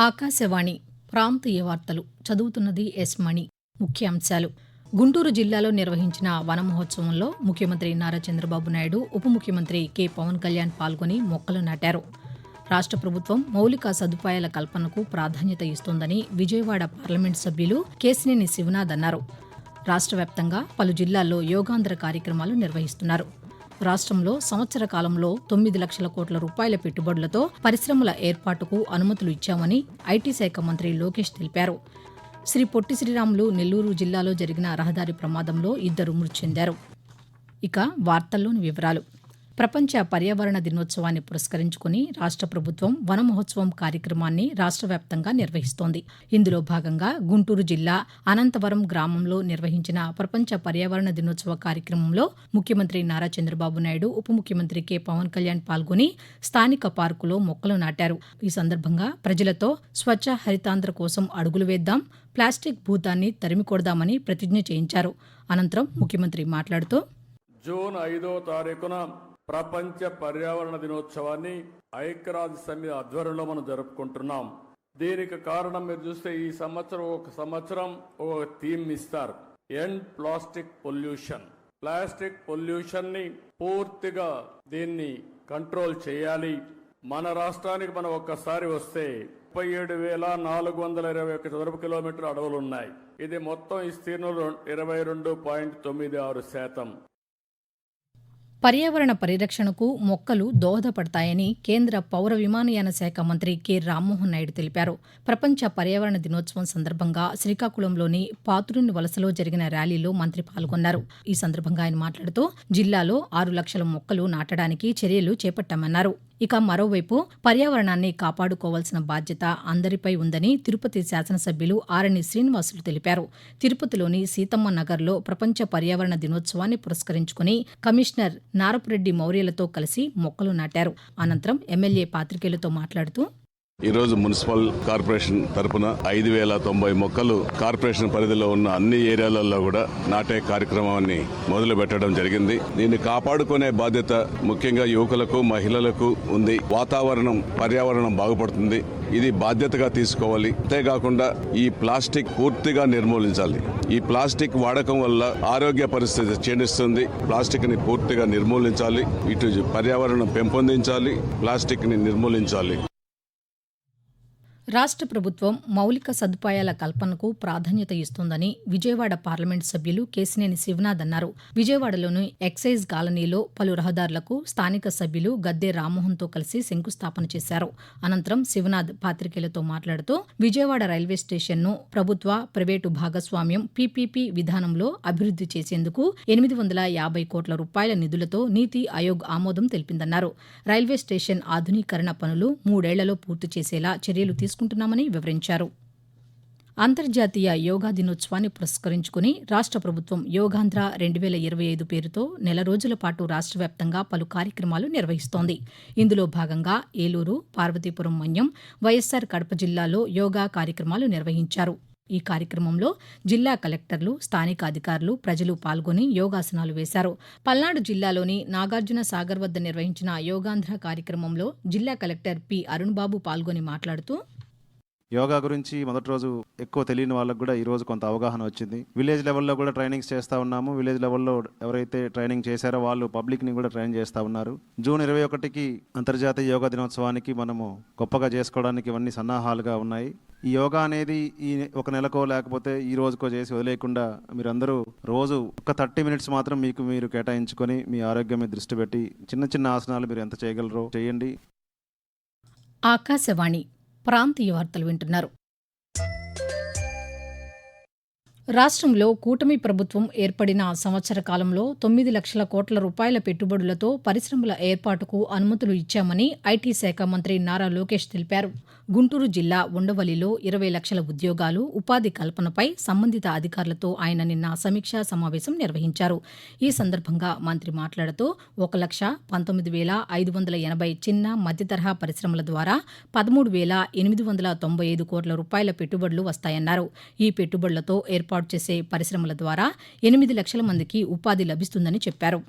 ఆకాశవాణి ప్రాంతీయ వార్తలు చదువుతున్నది ఎస్ మణి. ముఖ్యాంశాలు. గుంటూరు జిల్లాలో నిర్వహించిన వన మహోత్సవంలో ముఖ్యమంత్రి నారా చంద్రబాబు నాయుడు ఉప ముఖ్యమంత్రి కె. పవన్ కళ్యాణ్ పాల్గొని మొక్కలు నాటారు. రాష్ట్ర ప్రభుత్వం మౌలిక సదుపాయాల కల్పనకు ప్రాధాన్యత ఇస్తోందని విజయవాడ పార్లమెంట్ సభ్యులు కేసినేని శివనాథ్ అన్నారు. రాష్ట్ర వ్యాప్తంగా పలు జిల్లాల్లో యోగాంధ్ర కార్యక్రమాలు నిర్వహిస్తున్నారు. రాష్ట్రంలో సంవత్సర కాలంలో తొమ్మిది లక్షల కోట్ల రూపాయల పెట్టుబడులతో పరిశ్రమల ఏర్పాటుకు అనుమతులు ఇచ్చామని ఐటీ శాఖ మంత్రి లోకేష్ తెలిపారు. శ్రీ పొట్టి శ్రీరాములు నెల్లూరు జిల్లాలో జరిగిన రహదారి ప్రమాదంలో ఇద్దరు మృతి చెందారు. ఇక వార్తల్లోని వివరాలు. ప్రపంచ పర్యావరణ దినోత్సవాన్ని పురస్కరించుకుని రాష్ట్ర ప్రభుత్వం వన మహోత్సవం కార్యక్రమాన్ని రాష్ట్ర వ్యాప్తంగా నిర్వహిస్తోంది. ఇందులో భాగంగా గుంటూరు జిల్లా అనంతవరం గ్రామంలో నిర్వహించిన ప్రపంచ పర్యావరణ దినోత్సవ కార్యక్రమంలో ముఖ్యమంత్రి నారా చంద్రబాబు నాయుడు ఉప ముఖ్యమంత్రి కె. పవన్ కళ్యాణ్ పాల్గొని స్థానిక పార్కులో మొక్కలు నాటారు. ఈ సందర్భంగా ప్రజలతో స్వచ్ఛ హరితాంధ్ర కోసం అడుగులు వేద్దాం ప్లాస్టిక్ భూతాన్ని తరిమికొడదామని ప్రతిజ్ఞ చేయించారు. అనంతరం ముఖ్యమంత్రి మాట్లాడుతూ జూన్ ఐదో తారీఖున ప్రపంచ పర్యావరణ దినోత్సవాన్ని ఐక్యరాజ్య సమితి ఆధ్వర్యంలో మనం జరుపుకుంటున్నాం. దీనికి కారణం మీరు చూస్తే ఈ సంవత్సరం ఒక సంవత్సరం ఒక థీమ్ ఇస్తారు. ఎండ్ ప్లాస్టిక్ పొల్యూషన్ ప్లాస్టిక్ పొల్యూషన్ని పూర్తిగా దీన్ని కంట్రోల్ చేయాలి. మన రాష్ట్రానికి మనం ఒక్కసారి వస్తే ముప్పై ఏడు వేల నాలుగు వందల ఇరవై ఒక చదరపు కిలోమీటర్ అడవులు ఉన్నాయి. ఇది మొత్తం విస్తీర్ణం ఇరవై రెండు పాయింట్ తొమ్మిది ఆరు శాతం. పర్యావరణ పరిరక్షణకు మొక్కలు దోహదపడతాయని కేంద్ర పౌర విమానయాన శాఖ మంత్రి కె. రామ్మోహన్ నాయుడు తెలిపారు. ప్రపంచ పర్యావరణ దినోత్సవం సందర్భంగా శ్రీకాకుళంలోని పాతురుని వలసలో జరిగిన ర్యాలీలో మంత్రి పాల్గొన్నారు. ఈ సందర్భంగా ఆయన మాట్లాడుతూ జిల్లాలో ఆరు లక్షల మొక్కలు నాటడానికి చర్యలు చేపట్టామన్నారు. ఇక మరోవైపు పర్యావరణాన్ని కాపాడుకోవాల్సిన బాధ్యత అందరిపై ఉందని తిరుపతి శాసనసభ్యులు ఆరణి శ్రీనివాసులు తెలిపారు. తిరుపతిలోని సీతమ్మ నగర్లో ప్రపంచ పర్యావరణ దినోత్సవాన్ని పురస్కరించుకుని కమిషనర్ నారపురెడ్డి మౌర్యలతో కలిసి మొక్కలు నాటారు. అనంతరం ఎమ్మెల్యే పాత్రికేయులతో మాట్లాడుతూ ఈ రోజు మున్సిపల్ కార్పొరేషన్ తరపున ఐదు వేల తొంభై మొక్కలు కార్పొరేషన్ పరిధిలో ఉన్న అన్ని ఏరియాలలో కూడా నాటే కార్యక్రమాన్ని మొదలు పెట్టడం జరిగింది. దీన్ని కాపాడుకునే బాధ్యత ముఖ్యంగా యువకులకు మహిళలకు ఉంది. వాతావరణం పర్యావరణం బాగుపడుతుంది. ఇది బాధ్యతగా తీసుకోవాలి. అంతేకాకుండా ఈ ప్లాస్టిక్ పూర్తిగా నిర్మూలించాలి. ఈ ప్లాస్టిక్ వాడకం వల్ల ఆరోగ్య పరిస్థితి క్షీణిస్తుంది. ప్లాస్టిక్ని పూర్తిగా నిర్మూలించాలి. ఇటు పర్యావరణం పెంపొందించాలి. ప్లాస్టిక్ని నిర్మూలించాలి. రాష్ట్ర ప్రభుత్వం మౌలిక సదుపాయాల కల్పనకు ప్రాధాన్యత ఇస్తోందని విజయవాడ పార్లమెంట్ సభ్యులు కేసినేని శివనాథ్ అన్నారు. విజయవాడలోని ఎక్సైజ్ కాలనీలో పలు రహదారులకు స్థానిక సభ్యులు గద్దె రామ్మోహన్తో కలిసి శంకుస్థాపన చేశారు. అనంతరం శివనాథ్ పాత్రికేయులతో మాట్లాడుతూ విజయవాడ రైల్వే స్టేషన్ను ప్రభుత్వ ప్రైవేటు భాగస్వామ్యం పీపీపీ విధానంలో అభివృద్ది చేసేందుకు ఎనిమిది వందల యాభై కోట్ల రూపాయల నిధులతో నీతి ఆయోగ్ ఆమోదం తెలిపిందన్నారు. రైల్వే స్టేషన్ ఆధునీకరణ పనులు మూడేళ్ళలో పూర్తి చేసేలా చర్యలు తీసుకు చేసుకుంటున్నామని వివరించారు. అంతర్జాతీయ యోగా దినోత్సవాన్ని పురస్కరించుకుని రాష్ట్ర ప్రభుత్వం యోగాంధ్ర రెండు వేల ఇరవై ఐదు పేరుతో నెల రోజుల పాటు రాష్ట్ర వ్యాప్తంగా పలు కార్యక్రమాలు నిర్వహిస్తోంది. ఇందులో భాగంగా ఏలూరు పార్వతీపురం మన్యం వైఎస్సార్ కడప జిల్లాలో యోగా కార్యక్రమాలు నిర్వహించారు. ఈ కార్యక్రమంలో జిల్లా కలెక్టర్లు స్థానిక అధికారులు ప్రజలు పాల్గొని యోగాసనాలు వేశారు. పల్నాడు జిల్లాలోని నాగార్జున సాగర్ వద్ద నిర్వహించిన యోగాంధ్ర కార్యక్రమంలో జిల్లా కలెక్టర్ పి. అరుణ్ బాబు పాల్గొని మాట్లాడుతూ యోగా గురించి మొదటి రోజు ఎక్కువ తెలియని వాళ్ళకు కూడా ఈ రోజు కొంత అవగాహన వచ్చింది. విలేజ్ లెవెల్లో కూడా ట్రైనింగ్స్ చేస్తూ ఉన్నాము. విలేజ్ లెవెల్లో ఎవరైతే ట్రైనింగ్ చేశారో వాళ్ళు పబ్లిక్ని కూడా ట్రైన్ చేస్తూ ఉన్నారు. జూన్ ఇరవై ఒకటికి అంతర్జాతీయ యోగా దినోత్సవానికి మనము గొప్పగా చేసుకోవడానికి ఇవన్నీ సన్నాహాలుగా ఉన్నాయి. ఈ యోగా అనేది ఈ ఒక నెలకో లేకపోతే ఈ రోజుకో చేసి వదిలేయకుండా మీరందరూ రోజు ఒక థర్టీ మినిట్స్ మాత్రం మీకు మీరు కేటాయించుకొని మీ ఆరోగ్యం మీద దృష్టి పెట్టి చిన్న చిన్న ఆసనాలు మీరు ఎంత చేయగలరో చేయండి. ఆకాశవాణి ప్రాంతీయ వార్తలు వింటున్నారు. రాష్ట్రంలో కూటమి ప్రభుత్వం ఏర్పడిన సంవత్సర కాలంలో తొమ్మిది లక్షల కోట్ల రూపాయల పెట్టుబడులతో పరిశ్రమల ఏర్పాటుకు అనుమతులు ఇచ్చామని ఐటీ శాఖ మంత్రి నారా లోకేష్ తెలిపారు. గుంటూరు జిల్లా ఉండవల్లిలో ఇరవై లక్షల ఉద్యోగాలు ఉపాధి కల్పనపై సంబంధిత అధికారులతో ఆయన నిన్న సమీక్షా సమావేశం నిర్వహించారు. ఈ సందర్భంగా మంత్రి మాట్లాడుతూ ఒక లక్ష పంతొమ్మిది వేల ఐదు వందల ఎనభై చిన్న మధ్యతరహా పరిశ్రమల ద్వారా పదమూడు వేల ఎనిమిది వందల తొంభై ఐదు కోట్ల రూపాయల పెట్టుబడులు వస్తాయన్నారు. ఈ పెట్టుబడులతో ఏర్పాటు చేసే పరిశ్రమల ద్వారా ఎనిమిది లక్షల మందికి ఉపాధి లభిస్తుందని చెప్పారు.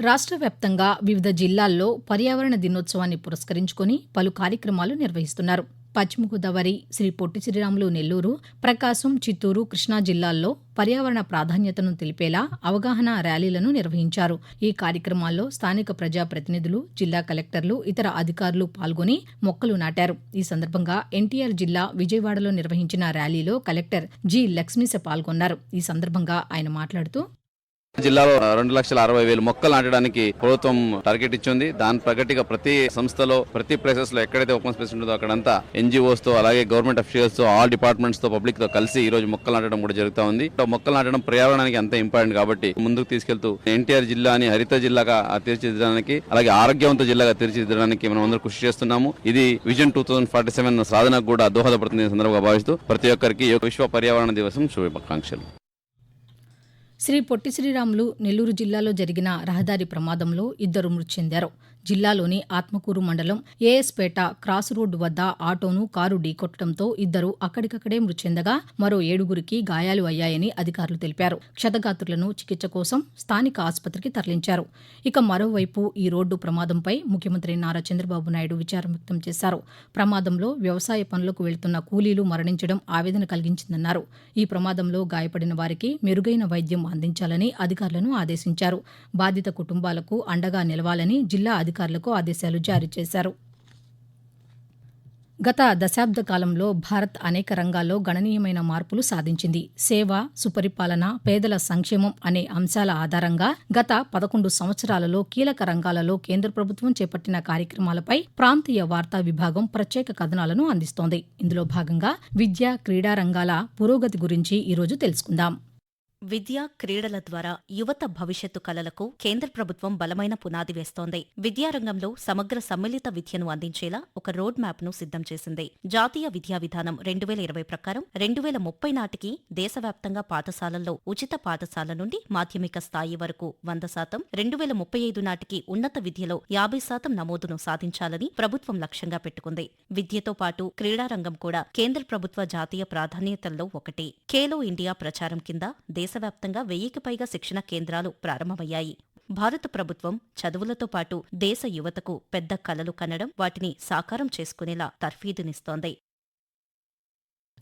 రాష్ట్ర వ్యాప్తంగా వివిధ జిల్లాల్లో పర్యావరణ దినోత్సవాన్ని పురస్కరించుకొని పలు కార్యక్రమాలు నిర్వహిస్తున్నారు. పశ్చిమ గోదావరి శ్రీ పొట్టి శ్రీరాములు నెల్లూరు ప్రకాశం చిత్తూరు కృష్ణా జిల్లాల్లో పర్యావరణ ప్రాధాన్యతను తెలిపేలా అవగాహన ర్యాలీలను నిర్వహించారు. ఈ కార్యక్రమాల్లో స్థానిక ప్రజాప్రతినిధులు జిల్లా కలెక్టర్లు ఇతర అధికారులు పాల్గొని మొక్కలు నాటారు. ఈ సందర్భంగా ఎన్టీఆర్ జిల్లా విజయవాడలో నిర్వహించిన ర్యాలీలో కలెక్టర్ జి లక్ష్మీశ పాల్గొన్నారు. ఈ సందర్భంగా ఆయన మాట్లాడుతూ జిల్లాలో రెండు లక్షల అరవై వేలు మొక్కలు నాటడానికి ప్రభుత్వం టార్గెట్ ఇచ్చింది. దాని ప్రగతిగా ప్రతి సంస్థలో ప్రతి ప్లేసెస్లో ఎక్కడైతే ఓపెన్ స్పేస్ ఉంటుందో అక్కడంతా ఎన్జిఓస్తో అలాగే గవర్నమెంట్ అఫీషియల్స్తో ఆల్ డిపార్ట్మెంట్స్తో పబ్లిక్తో కలిసి ఈ రోజు మొక్కలు నాటడం కూడా జరుగుతా ఉంది. మొక్కలు నాటడం పర్యావరణానికి అంత ఇంపార్టెంట్ కాబట్టి ముందుకు తీసుకెళ్తూ ఎన్టీఆర్ జిల్లాని హరిత జిల్లాగా తీర్చిదిద్దడానికి అలాగే ఆరోగ్యవంత జిల్లాగా తీర్చిదిద్దడానికి మనం అందరూ కృషి చేస్తున్నాము. ఇది vision two thousand forty seven సాధనకు కూడా దోహదపడుతుంది సందర్భంగా భావిస్తూ ప్రతి ఒక్కరికి విశ్వ పర్యావరణ దివసం శుభాకాంక్షలు. శ్రీ పొట్టి శ్రీరాములు నెల్లూరు జిల్లాలో జరిగిన రహదారి ప్రమాదంలో ఇద్దరు మృతి చెందారు. జిల్లాలోని ఆత్మకూరు మండలం ఏఎస్పేట క్రాస్ రోడ్డు వద్ద ఆటోను కారు ఢీకొట్టడంతో ఇద్దరు అక్కడికక్కడే మృతి చెందగా మరో ఏడుగురికి గాయాలు అయ్యాయని అధికారులు తెలిపారు. క్షతగాత్రులను చికిత్స కోసం స్థానిక ఆసుపత్రికి తరలించారు. ఇక మరోవైపు ఈ రోడ్డు ప్రమాదంపై ముఖ్యమంత్రి నారా చంద్రబాబు నాయుడు విచారం వ్యక్తం చేశారు. ప్రమాదంలో వ్యవసాయ పనులకు వెళ్తున్న కూలీలు మరణించడం ఆవేదన కలిగించిందన్నారు. ఈ ప్రమాదంలో గాయపడిన వారికి మెరుగైన వైద్యం అందించాలని అధికారులను ఆదేశించారు. బాధిత కుటుంబాలకు అండగా నిలవాలని జిల్లా అధికారులకు ఆదేశాలు జారీ చేశారు. గత దశాబ్ద కాలంలో భారత్ అనేక రంగాల్లో గణనీయమైన మార్పులు సాధించింది. సేవ సుపరిపాలన పేదల సంక్షేమం అనే అంశాల ఆధారంగా గత పదకొండు సంవత్సరాలలో కీలక రంగాలలో కేంద్ర ప్రభుత్వం చేపట్టిన కార్యక్రమాలపై ప్రాంతీయ వార్తా విభాగం ప్రత్యేక కథనాలను అందిస్తోంది. ఇందులో భాగంగా విద్య క్రీడా రంగాల పురోగతి గురించి ఈరోజు తెలుసుకుందాం. విద్య క్రీడల ద్వారా యువత భవిష్యత్తు కలలకు కేంద్ర ప్రభుత్వం బలమైన పునాది వేస్తోంది. విద్యారంగంలో సమగ్ర సమ్మిళిత విద్యను అందించేలా ఒక రోడ్ మ్యాప్ను సిద్ధం చేసింది. జాతీయ విద్యా విధానం రెండు వేల ఇరవై ప్రకారం రెండు వేల ముప్పై నాటికి దేశవ్యాప్తంగా పాఠశాలల్లో ఉచిత పాఠశాల నుండి మాధ్యమిక స్థాయి వరకు వంద శాతం రెండు వేల ముప్పై ఐదు నాటికి ఉన్నత విద్యలో యాభై శాతం నమోదును సాధించాలని ప్రభుత్వం లక్ష్యంగా పెట్టుకుంది. విద్యతో పాటు క్రీడారంగం కూడా కేంద్ర ప్రభుత్వ జాతీయ ప్రాధాన్యతల్లో ఒకటి. ఖేలో ఇండియా ప్రచారం కింద దేశవ్యాప్తంగా వెయ్యికి పైగా శిక్షణ కేంద్రాలు ప్రారంభమయ్యాయి. భారత ప్రభుత్వం చదువులతో పాటు దేశ యువతకు పెద్ద కలలు కనడం వాటిని సాకారం చేసుకునేలా తర్ఫీదునిస్తోంది.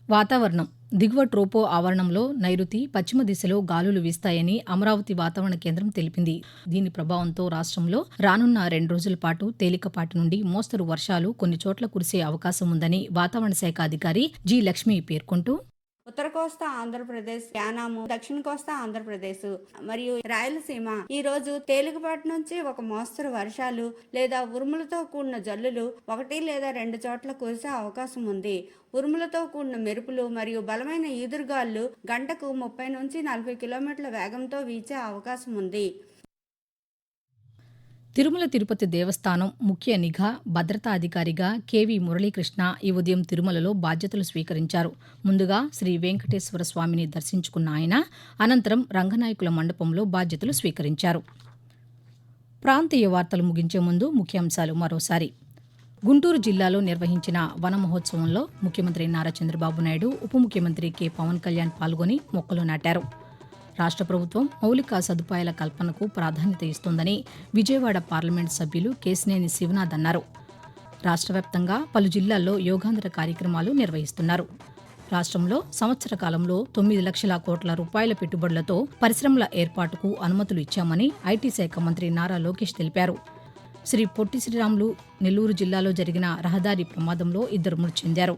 వాతావరణం. దిగువ ట్రోపో ఆవరణంలో నైరుతి పశ్చిమ దిశలో గాలులు వీస్తాయని అమరావతి వాతావరణ కేంద్రం తెలిపింది. దీని ప్రభావంతో రాష్ట్రంలో రానున్న రెండు రోజుల పాటు తేలికపాటి నుండి మోస్తరు వర్షాలు కొన్ని చోట్ల కురిసే అవకాశం ఉందని వాతావరణ శాఖ అధికారి జి లక్ష్మి పేర్కొంటూ ఉత్తర కోస్తా ఆంధ్రప్రదేశ్ యానాము దక్షిణ కోస్తా ఆంధ్రప్రదేశ్ మరియు రాయలసీమ. ఈ రోజు తేలికపాటి నుంచి ఒక మోస్తరు వర్షాలు లేదా ఉరుములతో కూడిన జల్లులు ఒకటి లేదా రెండు చోట్ల కురిసే అవకాశం ఉంది. ఉరుములతో కూడిన మెరుపులు మరియు బలమైన ఈదురుగాళ్ళు గంటకు ముప్పై నుంచి నలభై కిలోమీటర్ల వేగంతో వీచే అవకాశం ఉంది. తిరుమల తిరుపతి దేవస్థానం ముఖ్య నిఘా భద్రతా అధికారిగా కెవి మురళీకృష్ణ ఈ ఉదయం తిరుమలలో బాధ్యతలు స్వీకరించారు. ముందుగా శ్రీ వెంకటేశ్వర స్వామిని దర్శించుకున్న ఆయన అనంతరం రంగనాయకుల మండపంలో బాధ్యతలు స్వీకరించారు. ప్రాంతీయ వార్తలు ముగించే ముందు ముఖ్యాంశాలు మరోసారి. గుంటూరు జిల్లాలో నిర్వహించిన వన మహోత్సవంలో ముఖ్యమంత్రి నారా చంద్రబాబు నాయుడు ఉప ముఖ్యమంత్రి కె పవన్ కళ్యాణ్ పాల్గొని మొక్కలు నాటారు. రాష్ట్ర ప్రభుత్వం మౌలిక సదుపాయాల కల్పనకు ప్రాధాన్యత ఇస్తోందని విజయవాడ పార్లమెంట్ సభ్యులు కేసినేని శివనాథ్ అన్నారు. రాష్ట్ర వ్యాప్తంగా పలు జిల్లాల్లో యోగాంధ్ర కార్యక్రమాలు నిర్వహిస్తున్నారు. రాష్ట్రంలో సంవత్సర కాలంలో తొమ్మిది లక్షల కోట్ల రూపాయల పెట్టుబడులతో పరిశ్రమల ఏర్పాటుకు అనుమతులు ఇచ్చామని ఐటీ శాఖ మంత్రి నారా లోకేష్ తెలిపారు. శ్రీ పొట్టి శ్రీరాములు నెల్లూరు జిల్లాలో జరిగిన రహదారి ప్రమాదంలో ఇద్దరు మృతి చెందారు.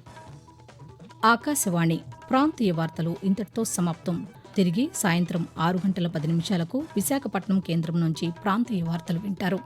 ఆకాశవాణి ప్రాంతీయ వార్తలు ఇంతటితో సమాప్తం. తిరిగి సాయంత్రం ఆరు గంటల పది నిమిషాలకు విశాఖపట్నం కేంద్రం నుంచి ప్రాంతీయ వార్తలు వింటారు.